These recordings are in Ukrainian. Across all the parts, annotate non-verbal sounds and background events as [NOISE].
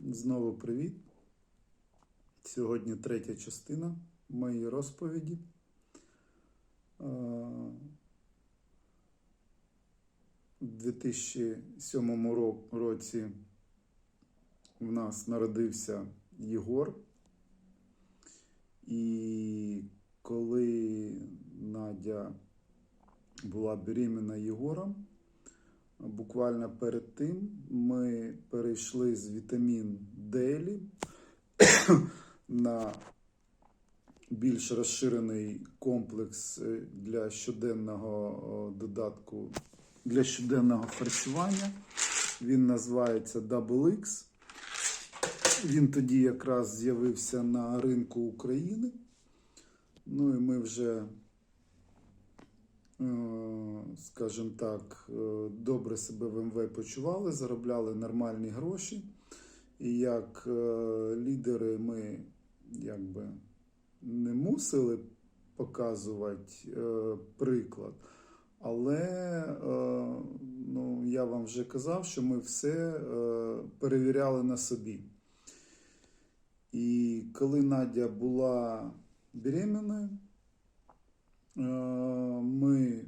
Знову привіт. Сьогодні третя частина моєї розповіді. Е, У 2007 році в нас народився Єгор. І коли Надя була беременна Єгором, буквально перед тим ми перейшли з вітамін D [COUGHS] на більш розширений комплекс е, для щоденного додатку для щоденного харчування. Він називається Double X. Він тоді якраз з'явився на ринку України. Ну і ми вже, е, скажімо так, е, добре себе в МВ почували, заробляли нормальні гроші. І як е, лідери ми якби не мусили показувати е, приклад. Але е, ну, я вам вже казав, що ми все е, перевіряли на собі. І коли Надя була беременною, е, ми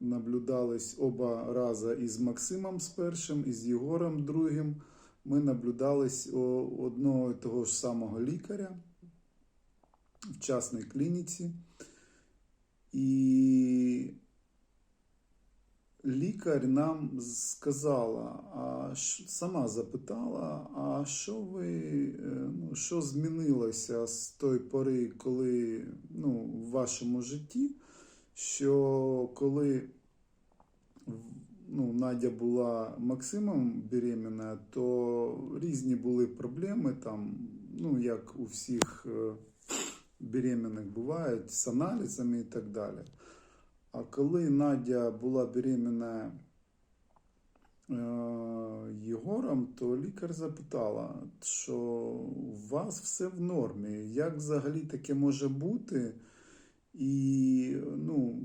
наблюдались оба рази із Максимом з першим, і з Єгором другим. Ми наблюдались у одного і того ж самого лікаря в частній клініці. І лікар нам сказала, а сама запитала, а що ви, е, ну, що змінилося з той пори, коли ну, в вашому житті, що коли ну, Надя була Максимом беременна, то різні були проблеми там, ну, як у всіх е, беременних бувають, з аналізами і так далі. А коли Надя була беременна е, Єгором, то лікар запитала, що у вас все в нормі. Як взагалі таке може бути? І ну,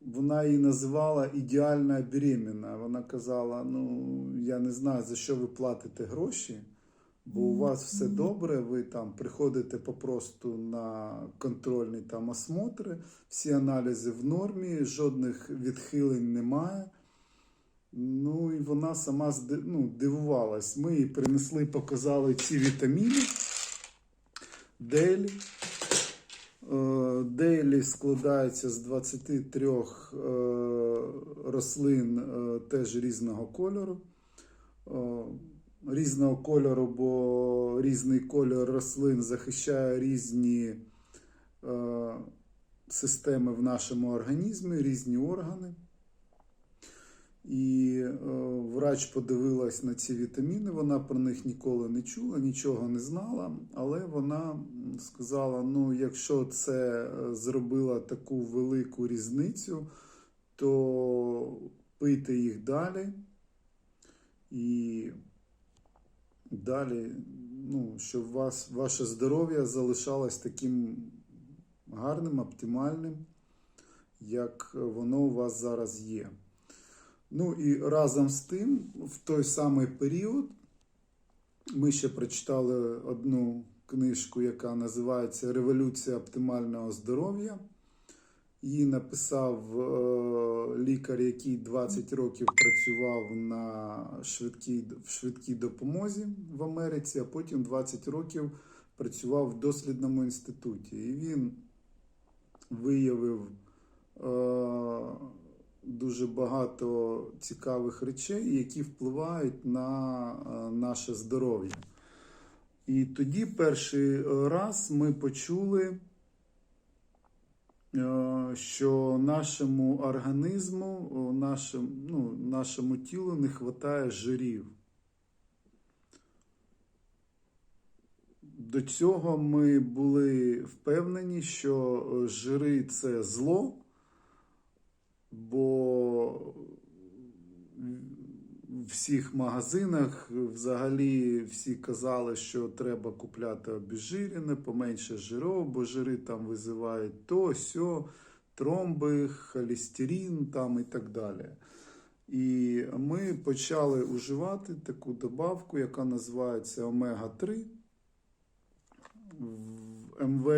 вона її називала ідеальна беременна. Вона казала: ну, я не знаю, за що ви платите гроші. Бо у вас все добре, ви там приходите попросту на контрольні там осмотри, всі аналізи в нормі, жодних відхилень немає. Ну і вона сама ну, дивувалась. Ми їй принесли, показали ці вітаміни. Делі. Е, Дейлі складається з 23 е, рослин е, теж різного кольору. Різного кольору, бо різний кольор рослин захищає різні е, системи в нашому організмі, різні органи. І е, врач подивилась на ці вітаміни, вона про них ніколи не чула, нічого не знала, але вона сказала: ну, якщо це е, зробила таку велику різницю, то пийте їх далі. І далі, ну, щоб вас, ваше здоров'я залишалось таким гарним, оптимальним, як воно у вас зараз є. Ну і разом з тим, в той самий період, ми ще прочитали одну книжку, яка називається Революція оптимального здоров'я. Її написав е, лікар, який 20 років працював на швидкій, в швидкій допомозі в Америці, а потім 20 років працював в дослідному інституті. І він виявив е, дуже багато цікавих речей, які впливають на е, наше здоров'я. І тоді перший раз ми почули що нашому організму, нашим, ну, нашому тілу не вистачає жирів. До цього ми були впевнені, що е, жири це зло, бо всіх магазинах взагалі всі казали, що треба купляти обезжирене, поменше жиров, бо жири там визивають то, сьо, тромби, холестерин там і так далі. І ми почали уживати таку добавку, яка називається омега-3. В МВ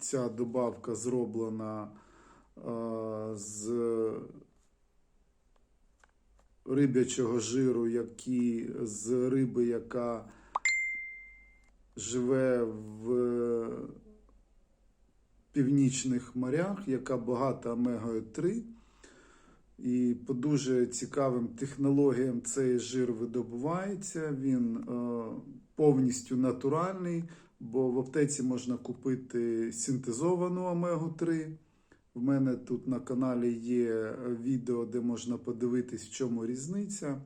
ця добавка зроблена е, з рибячого жиру, які, з риби, яка живе в північних морях, яка багата омегою 3. І по дуже цікавим технологіям цей жир видобувається. Він е, повністю натуральний, бо в аптеці можна купити синтезовану омегу-3. В мене тут на каналі є відео, де можна подивитись, в чому різниця.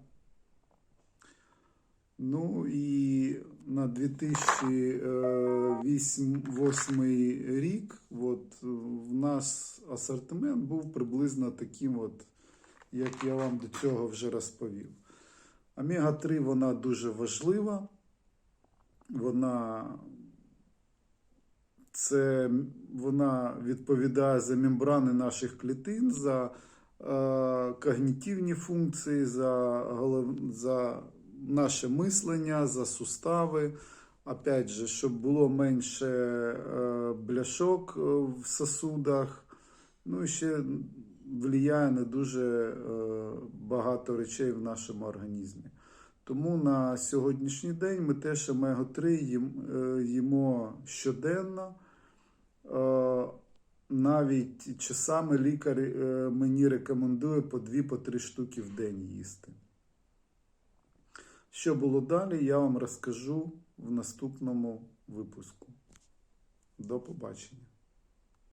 Ну і на 2008 рік от, в нас асортимент був приблизно таким, от, як я вам до цього вже розповів. Омега-3 вона дуже важлива. Вона, це, вона відповідає за мембрани наших клітин, за е, когнітивні функції, за, за наше мислення, за сустави. Опять же, щоб було менше е, бляшок е, в сосудах. Ну і ще впливає на дуже е, багато речей в нашому організмі. Тому на сьогоднішній день ми теж омегу-3 їм, е, їмо щоденно. Е, навіть часами лікар е, мені рекомендує по 2-3 штуки в день їсти. Що було далі, я вам розкажу в наступному випуску. До побачення.